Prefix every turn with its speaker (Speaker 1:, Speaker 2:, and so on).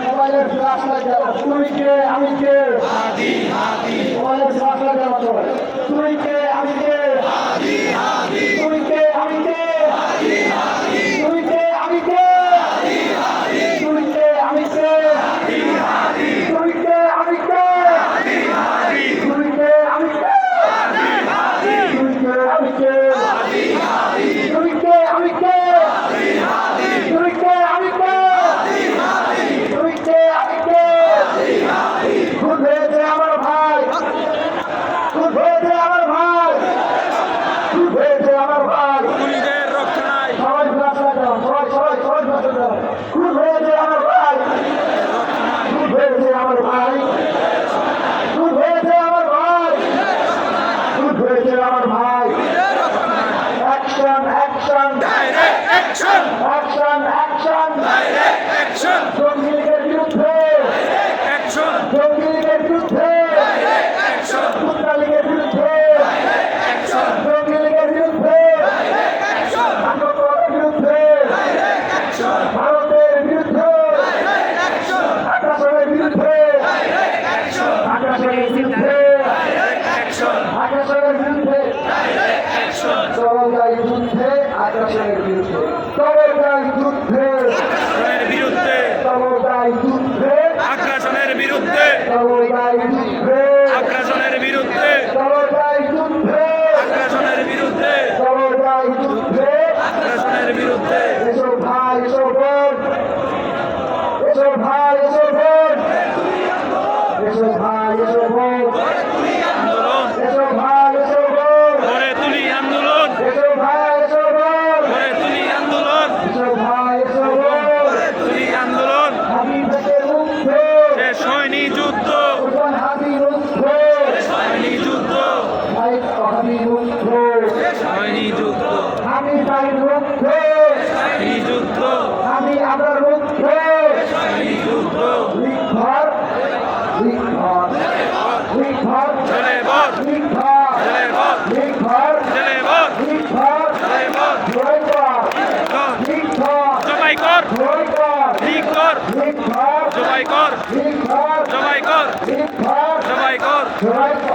Speaker 1: মোবাইলের flash light তুমি কে আমি কে মোবাইলের ফ্ল্যাশ লাইট দেওয়া তুমি কে 是 সন্ত্রাসের বিরুদ্ধে তবদায় যুদ্ধে বিরুদ্ধে তবদায় যুদ্ধে
Speaker 2: আগ্রাসনের বিরুদ্ধে তবদায়
Speaker 1: আমি আপনার
Speaker 2: মুখ
Speaker 1: ঘর
Speaker 2: জবাই কর জবাই কর জবাই কর